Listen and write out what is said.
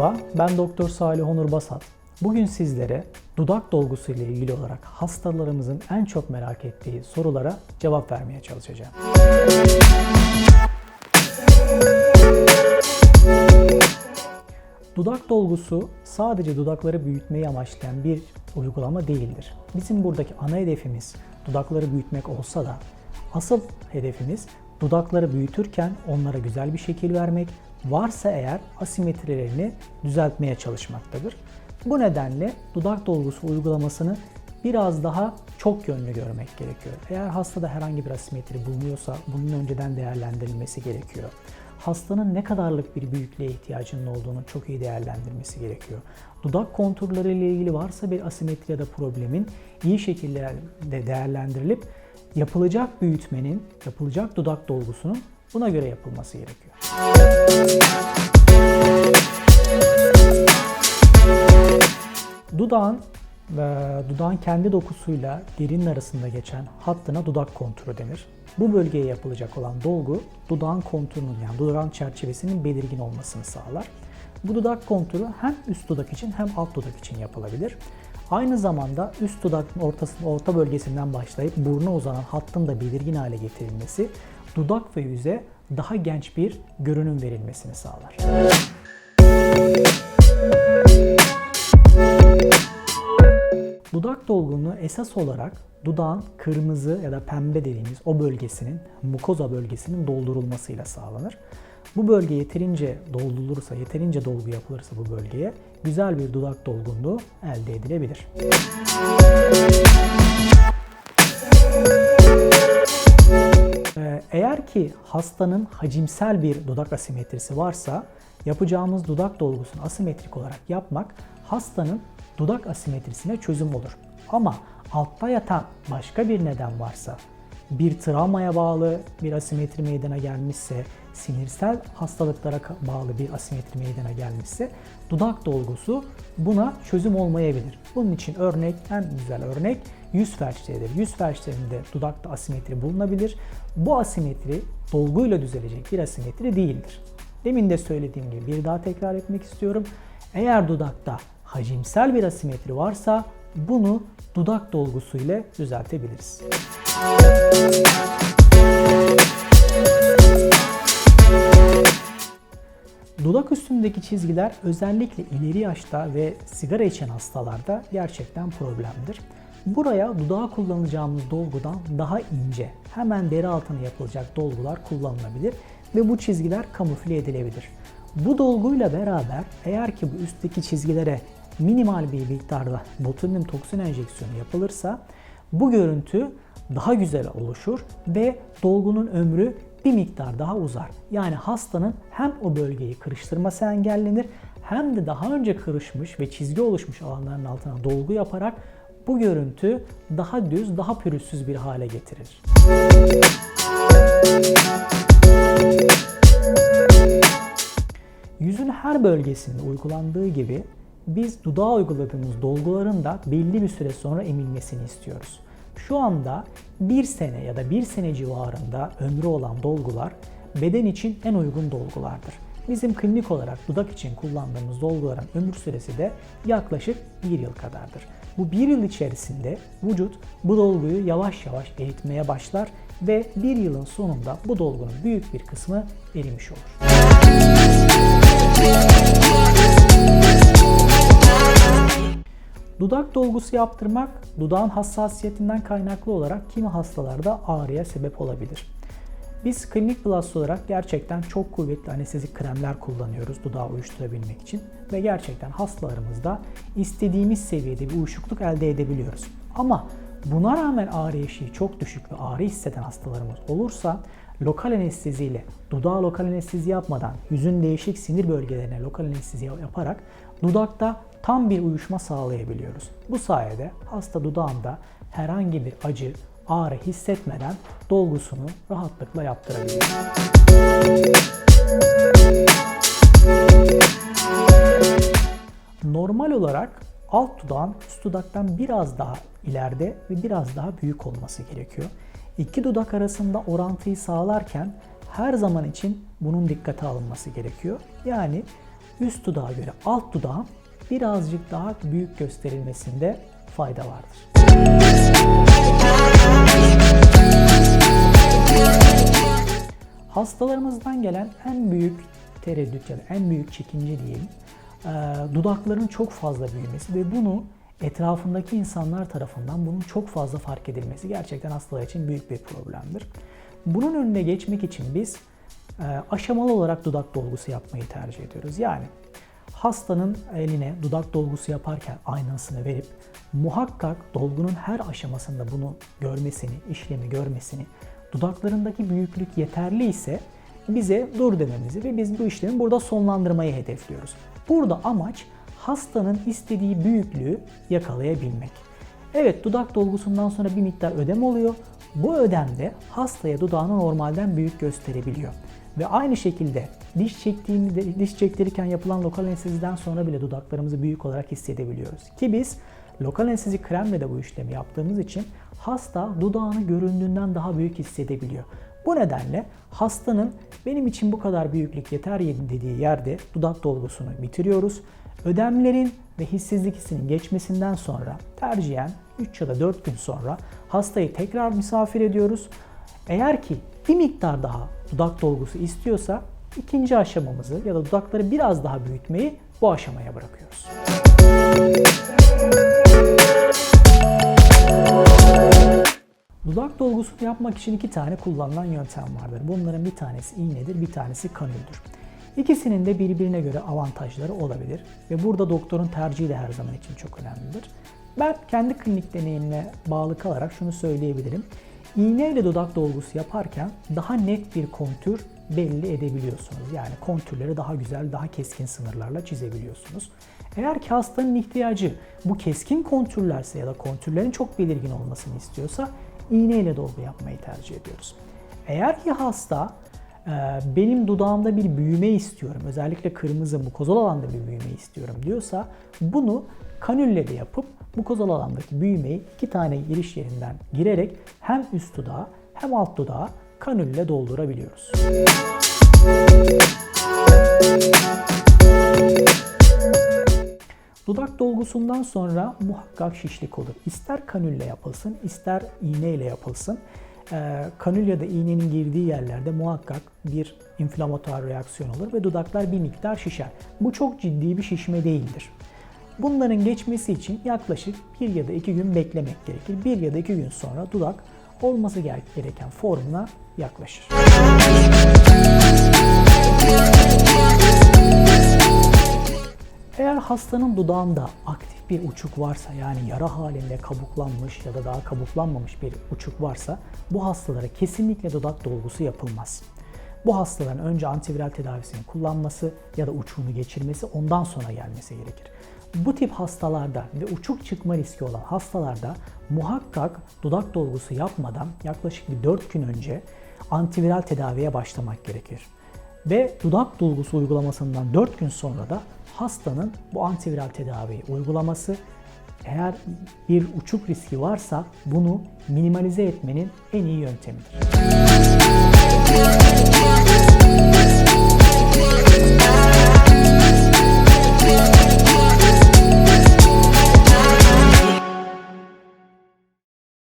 Merhaba, ben Doktor Salih Onur Basat. Bugün sizlere dudak dolgusu ile ilgili olarak hastalarımızın en çok merak ettiği sorulara cevap vermeye çalışacağım. Dudak dolgusu sadece dudakları büyütmeyi amaçlayan bir uygulama değildir. Bizim buradaki ana hedefimiz dudakları büyütmek olsa da asıl hedefimiz dudakları büyütürken onlara güzel bir şekil vermek, varsa eğer asimetrilerini düzeltmeye çalışmaktadır. Bu nedenle dudak dolgusu uygulamasını biraz daha çok yönlü görmek gerekiyor. Eğer hastada herhangi bir asimetri bulunuyorsa bunun önceden değerlendirilmesi gerekiyor. Hastanın ne kadarlık bir büyüklüğe ihtiyacının olduğunu çok iyi değerlendirmesi gerekiyor. Dudak konturları ile ilgili varsa bir asimetri ya da problemin iyi şekilde değerlendirilip yapılacak büyütmenin, yapılacak dudak dolgusunun buna göre yapılması gerekiyor. Dudağın ve dudağın kendi dokusuyla derinin arasında geçen hattına dudak konturu denir. Bu bölgeye yapılacak olan dolgu dudağın konturunun yani dudağın çerçevesinin belirgin olmasını sağlar. Bu dudak konturu hem üst dudak için hem alt dudak için yapılabilir. Aynı zamanda üst dudakın ortasının orta bölgesinden başlayıp buruna uzanan hattın da belirgin hale getirilmesi dudak ve yüze daha genç bir görünüm verilmesini sağlar. Dudak dolgunluğu esas olarak dudağın kırmızı ya da pembe dediğimiz o bölgesinin, mukoza bölgesinin doldurulmasıyla sağlanır. Bu bölge yeterince doldurulursa, yeterince dolgu yapılırsa bu bölgeye güzel bir dudak dolgunluğu elde edilebilir. Eğer ki hastanın hacimsel bir dudak asimetrisi varsa yapacağımız dudak dolgusunu asimetrik olarak yapmak hastanın dudak asimetrisine çözüm olur. Ama altta yatan başka bir neden varsa, bir travmaya bağlı bir asimetri meydana gelmişse, sinirsel hastalıklara bağlı bir asimetri meydana gelmişse dudak dolgusu buna çözüm olmayabilir. Bunun için örnek, en güzel örnek yüz felçleridir. Yüz felçlerinde dudakta asimetri bulunabilir. Bu asimetri dolguyla düzelecek bir asimetri değildir. Demin de söylediğim gibi bir daha tekrar etmek istiyorum. Eğer dudakta hacimsel bir asimetri varsa bunu dudak dolgusu ile düzeltebiliriz. Dudak üstündeki çizgiler özellikle ileri yaşta ve sigara içen hastalarda gerçekten problemdir. Buraya dudağa kullanacağımız dolgudan daha ince, hemen deri altına yapılacak dolgular kullanılabilir ve bu çizgiler kamufle edilebilir. Bu dolguyla beraber eğer ki bu üstteki çizgilere minimal bir miktarda botulinum toksin enjeksiyonu yapılırsa bu görüntü daha güzel oluşur ve dolgunun ömrü bir miktar daha uzar. Yani hastanın hem o bölgeyi kırıştırması engellenir hem de daha önce kırışmış ve çizgi oluşmuş alanların altına dolgu yaparak bu görüntü daha düz, daha pürüzsüz bir hale getirilir. Yüzün her bölgesinde uygulandığı gibi biz dudağa uyguladığımız dolguların da belli bir süre sonra emilmesini istiyoruz. Şu anda bir sene ya da bir sene civarında ömrü olan dolgular beden için en uygun dolgulardır. Bizim klinik olarak dudak için kullandığımız dolguların ömür süresi de yaklaşık bir yıl kadardır. Bu bir yıl içerisinde vücut bu dolguyu yavaş yavaş eritmeye başlar ve bir yılın sonunda bu dolgunun büyük bir kısmı erimiş olur. Dudak dolgusu yaptırmak dudağın hassasiyetinden kaynaklı olarak kimi hastalarda ağrıya sebep olabilir. Biz klinik plus olarak gerçekten çok kuvvetli anestezik kremler kullanıyoruz dudağı uyuşturabilmek için ve gerçekten hastalarımızda istediğimiz seviyede bir uyuşukluk elde edebiliyoruz. Ama buna rağmen ağrı eşiği çok düşük ve ağrı hisseden hastalarımız olursa lokal anestezi ile dudağa lokal anestezi yapmadan yüzün değişik sinir bölgelerine lokal anestezi yaparak dudakta tam bir uyuşma sağlayabiliyoruz. Bu sayede hasta dudağında herhangi bir acı, ağrı hissetmeden dolgusunu rahatlıkla yaptırabiliyor. Normal olarak alt dudağın üst dudaktan biraz daha ileride ve biraz daha büyük olması gerekiyor. İki dudak arasında orantıyı sağlarken her zaman için bunun dikkate alınması gerekiyor. Yani üst dudağa göre alt dudağın birazcık daha büyük gösterilmesinde fayda vardır. Hastalarımızdan gelen en büyük tereddüt ya en büyük çekince diyelim e, dudakların çok fazla büyümesi ve bunu etrafındaki insanlar tarafından bunun çok fazla fark edilmesi gerçekten hastalar için büyük bir problemdir. Bunun önüne geçmek için biz aşamalı olarak dudak dolgusu yapmayı tercih ediyoruz. Yani hastanın eline dudak dolgusu yaparken aynasını verip muhakkak dolgunun her aşamasında bunu görmesini, işlemi görmesini, dudaklarındaki büyüklük yeterli ise bize dur dememizi ve biz bu işlemi burada sonlandırmayı hedefliyoruz. Burada amaç hastanın istediği büyüklüğü yakalayabilmek. Evet dudak dolgusundan sonra bir miktar ödem oluyor. Bu ödemde hastaya dudağını normalden büyük gösterebiliyor. Ve aynı şekilde diş çektiğimizde, diş çektirirken yapılan lokal anesteziden sonra bile dudaklarımızı büyük olarak hissedebiliyoruz. Ki biz lokal anestezi kremle de bu işlemi yaptığımız için hasta dudağını göründüğünden daha büyük hissedebiliyor. Bu nedenle hastanın benim için bu kadar büyüklük yeter dediği yerde dudak dolgusunu bitiriyoruz. Ödemlerin ve hissizlik hissinin geçmesinden sonra tercihen 3 ya da 4 gün sonra hastayı tekrar misafir ediyoruz. Eğer ki bir miktar daha dudak dolgusu istiyorsa ikinci aşamamızı ya da dudakları biraz daha büyütmeyi bu aşamaya bırakıyoruz. Dudak dolgusunu yapmak için iki tane kullanılan yöntem vardır. Bunların bir tanesi iğnedir, bir tanesi kanüldür. İkisinin de birbirine göre avantajları olabilir ve burada doktorun tercihi de her zaman için çok önemlidir. Ben kendi klinik deneyimle bağlı kalarak şunu söyleyebilirim. İğne ile dudak dolgusu yaparken daha net bir kontür belli edebiliyorsunuz. Yani kontürleri daha güzel, daha keskin sınırlarla çizebiliyorsunuz. Eğer ki hastanın ihtiyacı bu keskin kontürlerse ya da kontürlerin çok belirgin olmasını istiyorsa iğne ile dolgu yapmayı tercih ediyoruz. Eğer ki hasta benim dudağımda bir büyüme istiyorum, özellikle kırmızı mukozal alanda bir büyüme istiyorum diyorsa bunu kanülle de yapıp mukozal alandaki büyümeyi iki tane giriş yerinden girerek hem üst dudağa hem alt dudağa kanülle doldurabiliyoruz. Dudak dolgusundan sonra muhakkak şişlik olur. İster kanülle yapılsın, ister iğneyle yapılsın. Ee, kanül ya da iğnenin girdiği yerlerde muhakkak bir inflamatuar reaksiyon olur ve dudaklar bir miktar şişer. Bu çok ciddi bir şişme değildir. Bunların geçmesi için yaklaşık bir ya da iki gün beklemek gerekir. Bir ya da iki gün sonra dudak olması gereken formuna yaklaşır. Eğer hastanın dudağında aktif bir uçuk varsa yani yara halinde kabuklanmış ya da daha kabuklanmamış bir uçuk varsa bu hastalara kesinlikle dudak dolgusu yapılmaz. Bu hastaların önce antiviral tedavisini kullanması ya da uçuğunu geçirmesi ondan sonra gelmesi gerekir. Bu tip hastalarda ve uçuk çıkma riski olan hastalarda muhakkak dudak dolgusu yapmadan yaklaşık bir 4 gün önce antiviral tedaviye başlamak gerekir. Ve dudak dolgusu uygulamasından 4 gün sonra da hastanın bu antiviral tedaviyi uygulaması eğer bir uçuk riski varsa bunu minimalize etmenin en iyi yöntemidir.